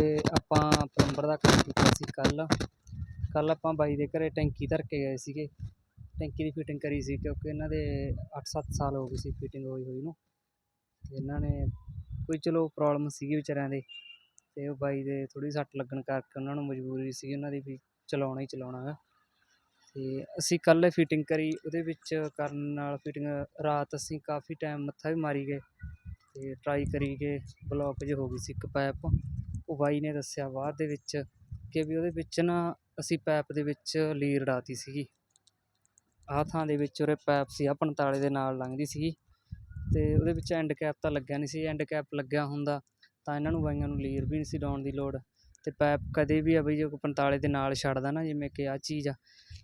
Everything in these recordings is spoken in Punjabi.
ਤੇ ਆਪਾਂ ਪਲੰਬਰ ਦਾ ਕੰਮ ਕੀਤਾ ਸੀ ਕੱਲ੍ਹ ਕੱਲ੍ਹ ਆਪਾਂ ਬਾਈ ਦੇ ਘਰੇ ਟੈਂਕੀ ਧਰ ਕੇ ਗਏ ਸੀਗੇ। ਟੈਂਕੀ ਦੀ ਫਿਟਿੰਗ ਕਰੀ ਸੀ ਕਿਉਂਕਿ ਇਹਨਾਂ ਦੇ 8-7 ਸਾਲ ਹੋ ਗਏ ਸੀ ਫਿਟਿੰਗ ਹੋਈ ਹੋਈ ਨੂੰ। ਤੇ ਇਹਨਾਂ ਨੇ ਕੋਈ ਚਲੋ ਪ੍ਰੋਬਲਮ ਸੀਗੀ ਵਿਚਾਰਿਆਂ ਦੇ। ਤੇ ਉਹ ਬਾਈ ਦੇ ਥੋੜ੍ਹੀ ਸੱਟ ਲੱਗਣ ਕਰਕੇ ਉਹਨਾਂ ਨੂੰ ਮਜਬੂਰੀ ਸੀ ਉਹਨਾਂ ਦੀ ਵੀ ਚਲਾਉਣਾ ਹੀ ਚਲਾਉਣਾ ਹੈ ਤੇ ਅਸੀਂ ਕੱਲ੍ਹ ਫਿਟਿੰਗ ਕਰੀ, ਉਹਦੇ ਵਿੱਚ ਕਰਨ ਨਾਲ ਫਿਟਿੰਗ ਰਾਤ ਅਸੀਂ ਕਾਫੀ ਟਾਈਮ ਮੱਥਾ ਵੀ ਮਾਰੀ ਗਏ। ਤੇ ਟਰਾਈ ਕਰੀ ਗਏ ਬਲੋਕ ਜਿਹੀ ਹੋ ਗਈ ਸੀ ਇੱਕ ਪੈਪ ਉਹ ਬਾਈ ਨੇ ਦੱਸਿਆ ਬਾਅਦ ਦੇ ਵਿੱਚ ਕਿ ਵੀ ਉਹਦੇ ਵਿੱਚ ਨਾ ਅਸੀਂ ਪੈਪ ਦੇ ਵਿੱਚ ਲੀਰ ਉਡਾਤੀ ਸੀਗੀ। ਆਹ ਥਾਂ ਦੇ ਵਿੱਚ ਉਰੇ ਪੈਪ ਸੀ, ਆਹ ਪੰਤਾਲੇ ਦੇ ਨਾਲ ਲੰਘਦੀ ਸੀਗੀ। ਅਤੇ ਉਹਦੇ ਵਿੱਚ ਐਂਡ ਕੈਪ ਤਾਂ ਲੱਗਿਆ ਨਹੀਂ ਸੀ ਐਂਡ ਕੈਪ ਲੱਗਿਆ ਹੁੰਦਾ ਤਾਂ ਇਹਨਾਂ ਨੂੰ ਬਾਈਆਂ ਨੂੰ ਲੀਰ ਵੀ ਨਹੀਂ ਸੀ ਡਾਉਣ ਦੀ ਲੋੜ। ਅਤੇ ਪੈਪ ਕਦੇ ਵੀ ਆ ਬਈ ਜੇ ਕੋਈ ਪੰਤਾਲੇ ਦੇ ਨਾਲ ਛੱਡਦਾ ਨਾ, ਜਿਵੇਂ ਕਿ ਆਹ ਚੀਜ਼ ਆ,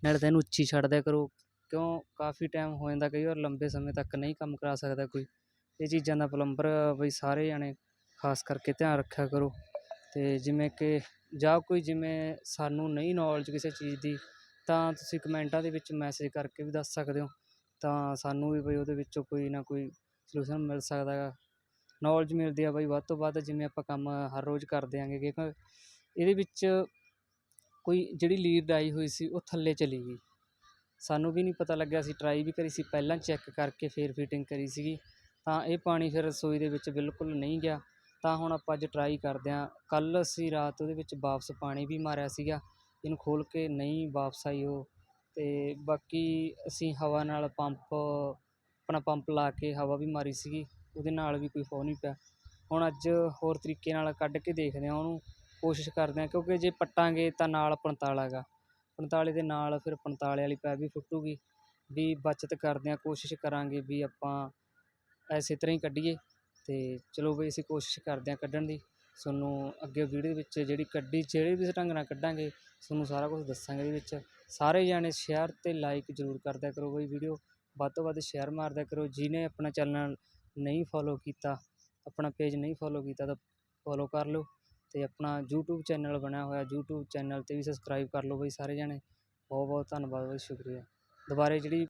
ਨਾਲੇ ਤਾਂ ਇਹਨੂੰ ਉੱਚੀ ਛੱਡ ਦਿਆ ਕਰੋ, ਕਿਉਂ ਕਾਫੀ ਟਾਈਮ ਹੋ ਜਾਂਦਾ ਕਈ ਵਾਰ ਲੰਬੇ ਸਮੇਂ ਤੱਕ ਨਹੀਂ ਕੰਮ ਕਰਾ ਸਕਦਾ ਕੋਈ। ਇਹ ਚੀਜ਼ਾਂ ਦਾ ਪਲੰਬਰ ਬਈ ਸਾਰੇ ਜਾਣੇ ਖਾਸ ਕਰਕੇ ਧਿਆਨ ਰੱਖਿਆ ਕਰੋ। ਅਤੇ ਜਿਵੇਂ ਕਿ ਜਾਂ ਕੋਈ ਜਿਵੇਂ ਸਾਨੂੰ ਨਹੀਂ ਨੌਲੇਜ ਕਿਸੇ ਚੀਜ਼ ਦੀ, ਤਾਂ ਤੁਸੀਂ ਕਮੈਂਟਾਂ ਦੇ ਵਿੱਚ ਮੈਸੇਜ ਕਰਕੇ ਵੀ ਦੱਸ ਸਕਦੇ ਹੋ। ਤਾਂ ਸਾਨੂੰ ਵੀ ਬਈ ਉਹਦੇ ਵਿੱਚੋਂ ਕੋਈ ਨਾ ਕੋਈ ਸਲਿਊਸ਼ਨ ਮਿਲ ਸਕਦਾ ਗਾ ਨੌਲੇਜ ਮਿਲਦੀ ਆ ਬਈ, ਵੱਧ ਤੋਂ ਵੱਧ ਜਿਵੇਂ ਆਪਾਂ ਕੰਮ ਹਰ ਰੋਜ਼ ਕਰਦੇ ਆਂਗੇ, ਕਿਉਂਕਿ ਇਹਦੇ ਵਿੱਚ ਕੋਈ ਜਿਹੜੀ ਲੀਡ ਆਈ ਹੋਈ ਸੀ, ਉਹ ਥੱਲੇ ਚਲੀ ਗਈ। ਸਾਨੂੰ ਵੀ ਨਹੀਂ ਪਤਾ ਲੱਗਿਆ, ਅਸੀਂ ਟਰਾਈ ਵੀ ਕਰੀ ਸੀ, ਪਹਿਲਾਂ ਚੈੱਕ ਕਰਕੇ ਫਿਰ ਫਿਟਿੰਗ ਕਰੀ ਸੀਗੀ। ਤਾਂ ਇਹ ਪਾਣੀ ਫਿਰ ਰਸੋਈ ਦੇ ਵਿੱਚ ਬਿਲਕੁਲ ਨਹੀਂ ਗਿਆ। ਤਾਂ ਹੁਣ ਆਪਾਂ ਅੱਜ ਟਰਾਈ ਕਰਦੇ ਹਾਂ। ਕੱਲ੍ਹ ਅਸੀਂ ਰਾਤ ਉਹਦੇ ਵਿੱਚ ਵਾਪਸ ਪਾਣੀ ਵੀ ਮਾਰਿਆ ਸੀਗਾ। ਇਹਨੂੰ ਖੋਲ੍ਹ ਕੇ ਨਹੀਂ ਵਾਪਸ ਆਈ ਉਹ। ਅਤੇ ਬਾਕੀ ਅਸੀਂ ਹਵਾ ਨਾਲ ਪੰਪ, ਆਪਣਾ ਪੰਪ ਲਾ ਕੇ ਹਵਾ ਵੀ ਮਾਰੀ ਸੀਗੀ। ਉਹਦੇ ਨਾਲ ਵੀ ਕੋਈ ਹੋ ਨਹੀਂ ਪਿਆ। ਹੁਣ ਅੱਜ ਹੋਰ ਤਰੀਕੇ ਨਾਲ ਕੱਢ ਕੇ ਦੇਖਦੇ ਹਾਂ ਉਹਨੂੰ। ਕੋਸ਼ਿਸ਼ ਕਰਦੇ ਹਾਂ ਕਿਉਂਕਿ ਜੇ ਪੱਟਾਂਗੇ ਤਾਂ ਨਾਲ ਪੰਤਾਲਾ ਗਾ। ਪੰਤਾਲੇ ਦੇ ਨਾਲ ਫਿਰ ਪੰਤਾਲੇ ਵਾਲੀ ਪੈਪ ਵੀ ਫੁੱਟੂਗੀ। ਵੀ ਬਚਤ ਕਰਦੇ ਹਾਂ, ਕੋਸ਼ਿਸ਼ ਕਰਾਂਗੇ ਵੀ ਆਪਾਂ ਐਸੇ ਤਰ੍ਹਾਂ ਹੀ ਕੱਢੀਏ। ਅਤੇ ਚਲੋ ਬਈ ਅਸੀਂ ਕੋਸ਼ਿਸ਼ ਕਰਦੇ ਹਾਂ ਕੱਢਣ ਦੀ। ਤੁਹਾਨੂੰ ਅੱਗੇ ਵੀਡੀਓ ਵਿੱਚ ਜਿਹੜੀ ਕੱਢੀ, ਜਿਹੜੇ ਵੀ ਢੰਗ ਨਾਲ ਕੱਢਾਂਗੇ ਤੁਹਾਨੂੰ ਸਾਰਾ ਕੁਝ ਦੱਸਾਂਗੇ ਇਹਦੇ ਵਿੱਚ। ਸਾਰੇ ਜਾਣੇ ਸ਼ੇਅਰ ਅਤੇ ਲਾਈਕ ਜ਼ਰੂਰ ਕਰਦਿਆ ਕਰੋ ਬਈ ਵੀਡੀਓ ਵੱਧ ਤੋਂ ਵੱਧ ਸ਼ੇਅਰ ਮਾਰਦਿਆ ਕਰੋ। ਜਿਹਨੇ ਆਪਣਾ ਚੈਨਲ ਨਹੀਂ ਫੋਲੋ ਕੀਤਾ, ਆਪਣਾ ਪੇਜ ਨਹੀਂ ਫੋਲੋ ਕੀਤਾ ਤਾਂ ਫੋਲੋ ਕਰ ਲਓ ਅਤੇ ਆਪਣਾ ਯੂਟਿਊਬ ਚੈਨਲ ਬਣਿਆ ਹੋਇਆ ਯੂਟਿਊਬ ਚੈਨਲ 'ਤੇ ਵੀ ਸਬਸਕ੍ਰਾਈਬ ਕਰ ਲਓ ਬਈ ਸਾਰੇ ਜਾਣੇ। ਬਹੁਤ ਬਹੁਤ ਧੰਨਵਾਦ ਬਈ, ਸ਼ੁਕਰੀਆ। ਦੁਬਾਰੇ ਜਿਹੜੀ